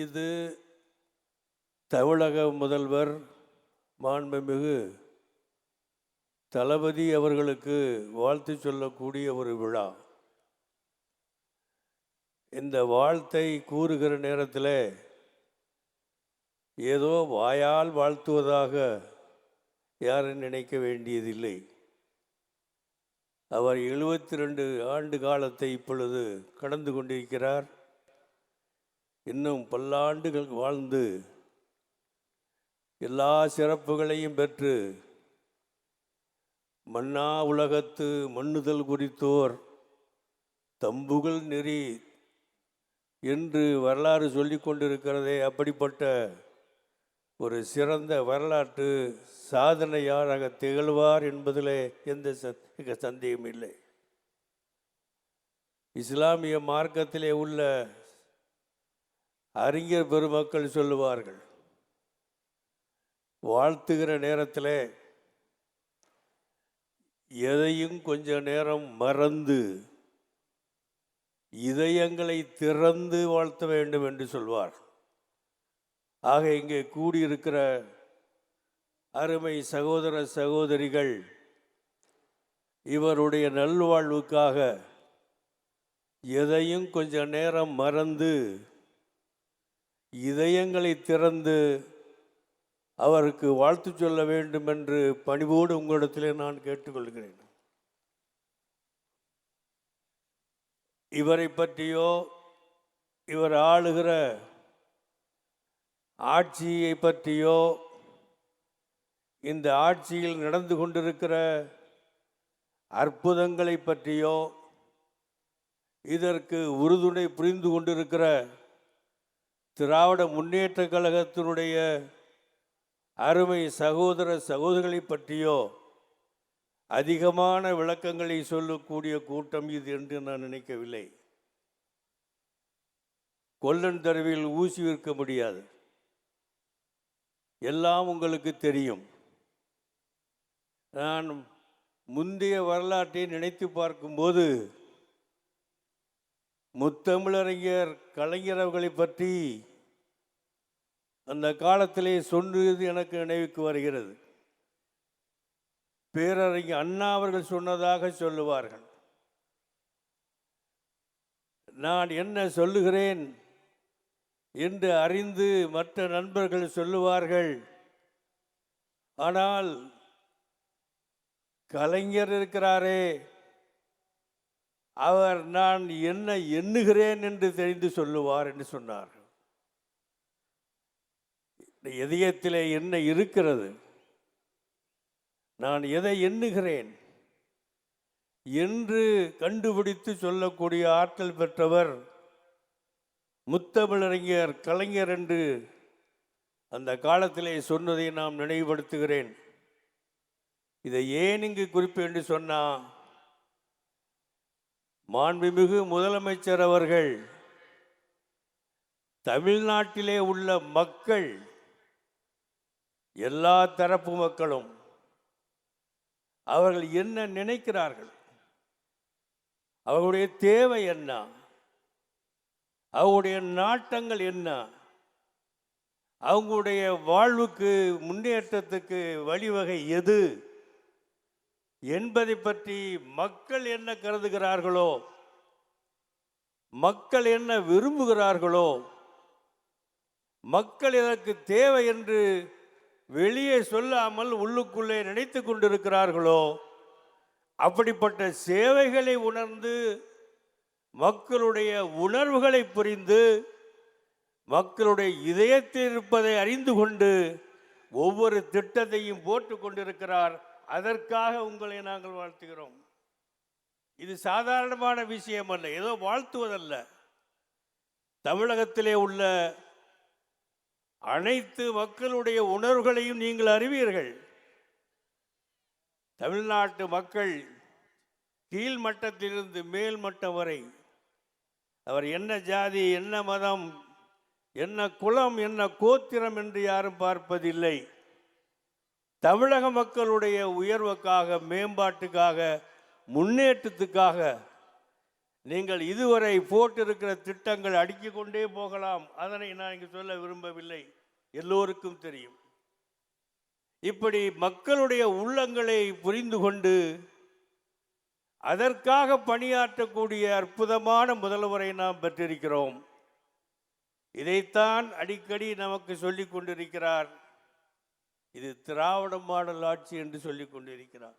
இது தமிழக முதல்வர் மாண்புமிகு தளபதி அவர்களுக்கு வாழ்த்து சொல்லக்கூடிய ஒரு விழா. இந்த வாழ்த்தை கூறுகிற நேரத்தில் ஏதோ வாயால் வாழ்த்துவதாக யாரும் நினைக்க வேண்டியதில்லை. அவர் எழுபத்தி ரெண்டு ஆண்டு காலத்தை இப்பொழுது கடந்து கொண்டிருக்கிறார். இன்னும் பல்லாண்டுகள் வாழ்ந்து எல்லா சிறப்புகளையும் பெற்று மன்னா உலகத்து மண்ணுதல் குறித்தோர் தம்புகள் நெறி என்று வரலாறு சொல்லி கொண்டிருக்கிறதே. அப்படிப்பட்ட ஒரு சிறந்த வரலாற்று சாதனையாராக திகழ்வார் என்பதில் எந்த சந்தேகம் இல்லை இஸ்லாமிய மார்க்கத்திலே உள்ள அறிஞர் பெருமக்கள் சொல்லுவார்கள் வாழ்த்துகிற நேரத்தில் எதையும் கொஞ்ச நேரம் மறந்து இதயங்களை திறந்து வாழ்த்த வேண்டும் என்று சொல்வார். ஆக இங்கே கூடியிருக்கிற அருமை சகோதர சகோதரிகள் இவருடைய நல்வாழ்வுக்காக எதையும் கொஞ்ச நேரம் மறந்து இதயங்களை திறந்து அவருக்கு வாழ்த்து சொல்ல வேண்டும் என்று பணிவோடு உங்களிடத்திலே நான் கேட்டுக்கொள்கிறேன். இவரை பற்றியோ இவர் ஆளுகிற ஆட்சியை பற்றியோ இந்த ஆட்சியில் நடந்து கொண்டிருக்கிற அற்புதங்களை பற்றியோ இதற்கு உறுதுணை புரிந்து கொண்டிருக்கிற திராவிட முன்னேற்ற கழகத்தினுடைய அருமை சகோதர சகோதரிகளை பற்றியோ அதிகமான விளக்கங்களை சொல்லக்கூடிய கூட்டம் இது என்று நான் நினைக்கவில்லை. கொல்லன் தெருவில் ஊசி விற்க முடியாது. எல்லாம் உங்களுக்கு தெரியும். நான் முந்தைய வரலாற்றை நினைத்து பார்க்கும்போது முத்தமிழறிஞர் கலைஞர் அவர்களை பற்றி அந்த காலத்திலே சொன்னது எனக்கு நினைவுக்கு வருகிறது. பேரறிஞர் அண்ணா அவர்கள் சொன்னதாக சொல்லுவார்கள். நான் என்ன சொல்லுகிறேன் என்று அறிந்து மற்ற நண்பர்கள் சொல்லுவார்கள். ஆனால் கலைஞர் இருக்கிறாரே. அவர் நான் என்ன எண்ணுகிறேன் என்று தெரிந்து சொல்லுவார் என்று சொன்னார் இதயத்திலே என்ன இருக்கிறது? நான் எதை எண்ணுகிறேன்? என்று கண்டுபிடித்து சொல்லக்கூடிய ஆற்றல் பெற்றவர் முத்தமிழறிஞர் கலைஞர் என்று அந்த காலத்திலே சொன்னதை நாம் நினைவுபடுத்துகிறேன். இதை ஏன் இங்கு குறிப்பு என்று சொன்னால் மாண்புமிகு முதலமைச்சர் அவர்கள் தமிழ்நாட்டிலே உள்ள மக்கள் எல்லா தரப்பு மக்களும் அவர்கள் என்ன நினைக்கிறார்கள்? அவர்களுடைய தேவை என்ன? அவருடைய நாட்டங்கள் என்ன? அவங்களுடைய வாழ்வுக்கு முன்னேற்றத்துக்கு வழிவகை எது? என்பதை பற்றி மக்கள் என்ன கருதுகிறார்களோ மக்கள் என்ன விரும்புகிறார்களோ மக்கள் இதற்கு தேவை என்று வெளியே சொல்லாமல் உள்ளுக்குள்ளே நினைத்து கொண்டிருக்கிறார்களோ அப்படிப்பட்ட சேவைகளை உணர்ந்து மக்களுடைய உணர்வுகளை புரிந்து மக்களுடைய இதயத்தில் இருப்பதை அறிந்து கொண்டு ஒவ்வொரு திட்டத்தையும் போட்டு கொண்டிருக்கிறார் அதற்காக உங்களை நாங்கள் வாழ்த்துகிறோம். இது சாதாரணமான விஷயம் அல்ல ஏதோ வாழ்த்துவதல்ல. தமிழகத்திலே உள்ள அனைத்து மக்களுடைய உணர்வுகளையும் நீங்கள் அறிவீர்கள். தமிழ்நாட்டு மக்கள் கீழ்மட்டத்திலிருந்து மேல் மட்டம் வரை அவர் என்ன ஜாதி என்ன மதம் என்ன குலம் என்ன கோத்திரம் என்று யாரும் பார்ப்பதில்லை. தமிழக மக்களுடைய உயர்வுக்காக மேம்பாட்டுக்காக முன்னேற்றத்துக்காக நீங்கள் இதுவரை போட்டிருக்கிற திட்டங்கள் அடுக்கி கொண்டே போகலாம். அதனை நான் இங்கு சொல்ல விரும்பவில்லை. எல்லோருக்கும் தெரியும். இப்படி மக்களுடைய உள்ளங்களை புரிந்து கொண்டு அதற்காக பணியாற்றக்கூடிய அற்புதமான முதல்வரை நாம் பெற்றிருக்கிறோம். இதைத்தான் அடிக்கடி நமக்கு சொல்லிக் கொண்டிருக்கிறார். இது திராவிட மாடல் ஆட்சி என்று சொல்லி கொண்டிருக்கிறார்.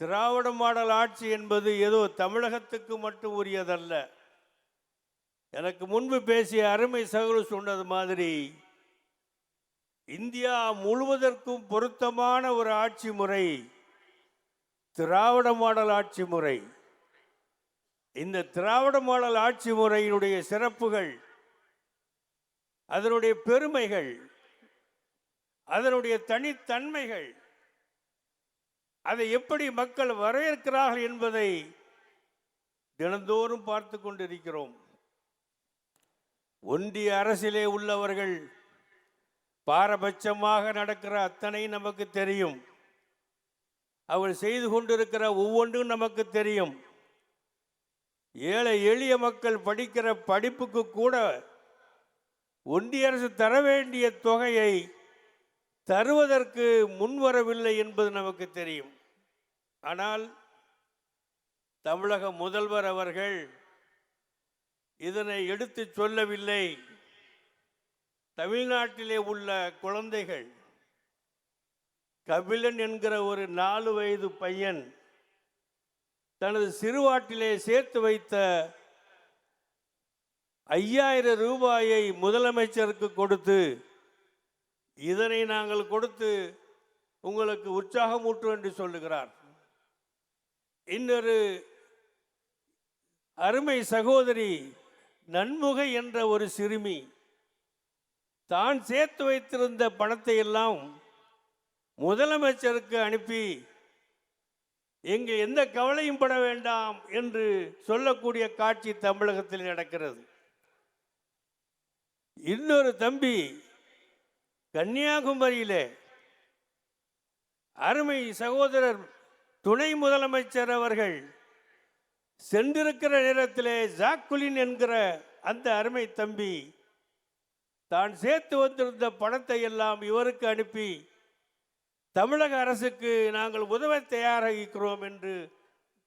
திராவிட மாடல் ஆட்சி என்பது ஏதோ தமிழகத்துக்கு மட்டும் உரியதல்ல. எனக்கு முன்பு பேசிய அருமை சகோதரர் சொன்னது மாதிரி இந்தியா முழுவதற்கும் பொருத்தமான ஒரு ஆட்சி முறை திராவிட மாடல் ஆட்சி முறை. இந்த திராவிட மாடல் ஆட்சி முறையினுடைய சிறப்புகள் அதனுடைய பெருமைகள் அதனுடைய தனித்தன்மைகள் அதை எப்படி மக்கள் வரவேற்கிறார்கள் என்பதை தினந்தோறும் பார்த்து கொண்டிருக்கிறோம். ஒன்றிய அரசிலே உள்ளவர்கள் பாரபட்சமாக நடக்கிற அத்தனை நமக்கு தெரியும். அவர் செய்து கொண்டிருக்கிற ஒவ்வொன்றும் நமக்கு தெரியும். ஏழை எளிய மக்கள் படிக்கிற படிப்புக்கு கூட ஒன்றிய அரசு தர வேண்டிய தொகையை தருவதற்கு முன்வரவில்லை என்பது நமக்கு தெரியும். ஆனால் தமிழக முதல்வர் அவர்கள் இதனை எடுத்து சொல்லவில்லை. தமிழ்நாட்டிலே உள்ள குழந்தைகள் கபிலன் என்கிற ஒரு நாலு வயது பையன் தனது சிறுவாட்டிலே சேர்த்து வைத்த ஐயாயிரம் ரூபாயை முதலமைச்சருக்கு கொடுத்து இதனை நாங்கள் கொடுத்து உங்களுக்கு உற்சாகமூட்டு என்று சொல்லுகிறார். இன்னொரு அருமை சகோதரி நன்முகை என்ற ஒரு சிறுமி தான் சேர்த்து வைத்திருந்த பணத்தை எல்லாம் முதலமைச்சருக்கு அனுப்பி இங்கு எந்த கவலையும் பட வேண்டாம் என்று சொல்லக்கூடிய காட்சி தமிழகத்தில் நடக்கிறது. இன்னொரு தம்பி கன்னியாகுமரியிலே அருமை சகோதரர் துணை முதலமைச்சர் அவர்கள் சென்றிருக்கிற நேரத்திலே ஜாக்குலின் என்கிற அந்த அருமை தம்பி தான் சேர்த்து வந்திருந்த பணத்தை எல்லாம் இவருக்கு அனுப்பி தமிழக அரசுக்கு நாங்கள் உதவ தயாராகிறோம் என்று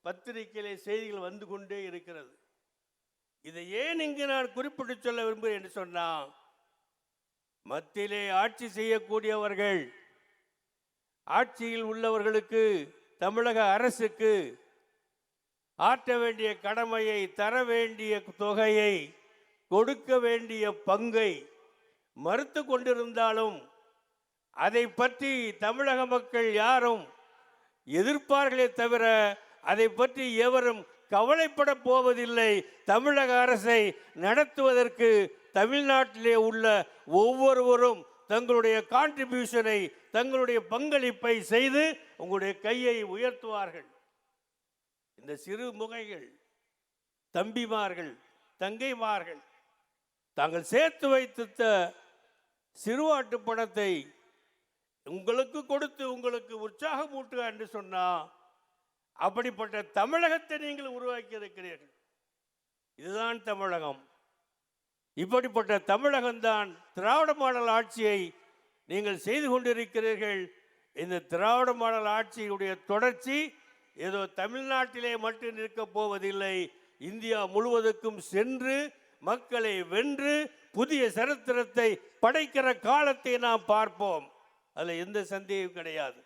பத்திரிகையிலே செய்திகள் வந்து கொண்டே இருக்கிறது. இதை ஏன் இங்கு நான் குறிப்பிட்டு சொல்ல விரும்புகிறேன் என்று சொன்னால் மத்தியிலே ஆட்சி செய்யக்கூடியவர்கள் ஆட்சியில் உள்ளவர்களுக்கு தமிழக அரசுக்கு ஆற்ற வேண்டிய கடமையை தர வேண்டிய தொகையை கொடுக்க வேண்டிய பங்கை மறுத்து கொண்டிருந்தாலும் அதை பற்றி தமிழக மக்கள் யாரும் எதிர்ப்பார்களே தவிர அதை பற்றி எவரும் கவலைப்பட போவதில்லை. தமிழக அரசை நடத்துவதற்கு தமிழ்நாட்டிலே உள்ள ஒவ்வொருவரும் தங்களுடைய கான்ட்ரிபியூஷனை தங்களுடைய பங்களிப்பை செய்து உங்களுடைய கையை உயர்த்துவார்கள். இந்த சிறு முகைகள் தம்பிமார்கள் தங்கைமார்கள் தாங்கள் சேர்த்து வைத்த சிறுவாட்டு பணத்தை உங்களுக்கு கொடுத்து உங்களுக்கு உற்சாகமூட்டுக என்று சொன்னால் அப்படிப்பட்ட தமிழகத்தை நீங்கள் உருவாக்கி இருக்கிறீர்கள் இதுதான் தமிழகம். இப்படிப்பட்ட தமிழகம்தான் திராவிட மாடல் ஆட்சியை நீங்கள் செய்து கொண்டிருக்கிறீர்கள். இந்த திராவிட மாடல் ஆட்சியுடைய தொடர்ச்சி ஏதோ தமிழ்நாட்டிலே மட்டும் நிற்கப் போவதில்லை. இந்தியா முழுவதுக்கும் சென்று மக்களை வென்று புதிய சரித்திரத்தை படைக்கிற காலத்தை நாம் பார்ப்போம். அதில் எந்த சந்தேகம் கிடையாது.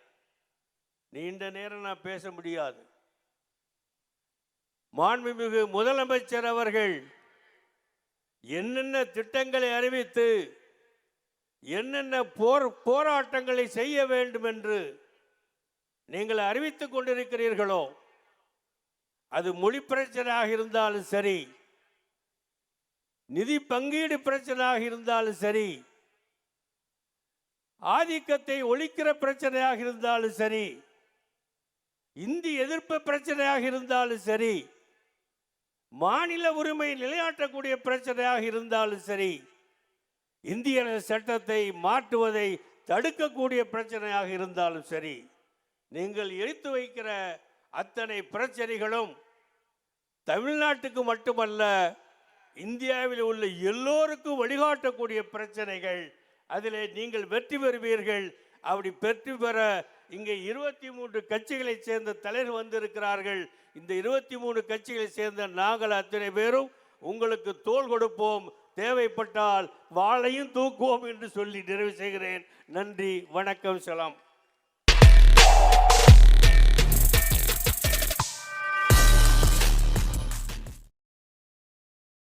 நீண்ட நேரம் நான் பேச முடியாது. மாண்புமிகு முதலமைச்சர் அவர்கள் என்னென்ன திட்டங்களை அறிவித்து என்னென்ன போர் போராட்டங்களை செய்ய வேண்டும் என்று நீங்கள் அறிவித்துக் கொண்டிருக்கிறீர்களோ அது மொழி பிரச்சனையாக இருந்தாலும் சரி நிதி பங்கீடு பிரச்சனையாக இருந்தாலும் சரி ஆதிக்கத்தை ஒழிக்கிற பிரச்சனையாக இருந்தாலும் சரி இந்தி எதிர்ப்பு பிரச்சனையாக இருந்தாலும் சரி மாநில உரிமை நிலையாட்டக்கூடிய பிரச்சனையாக இருந்தாலும் சரி இந்திய சட்டத்தை மாற்றுவதை தடுக்கக்கூடிய பிரச்சனையாக இருந்தாலும் சரி நீங்கள் எடுத்து வைக்கிற அத்தனை பிரச்சனைகளும் தமிழ்நாட்டுக்கு மட்டுமல்ல இந்தியாவில் உள்ள எல்லோருக்கும் வழிகாட்டக்கூடிய பிரச்சனைகள் அதிலே நீங்கள் வெற்றி பெறுவீர்கள். அப்படி வெற்றி பெற இங்கே இருபத்தி மூன்று கட்சிகளைச் சேர்ந்த தலைவர் வந்திருக்கிறார்கள். இந்த இருபத்தி மூணு கட்சிகளைச் சேர்ந்த நாங்கள் அத்தனை பேரும் உங்களுக்கு தோள் கொடுப்போம். தேவைப்பட்டால் வாளையும் தூக்குவோம் என்று சொல்லி நிறைவு செய்கிறேன். நன்றி வணக்கம் சலாம்.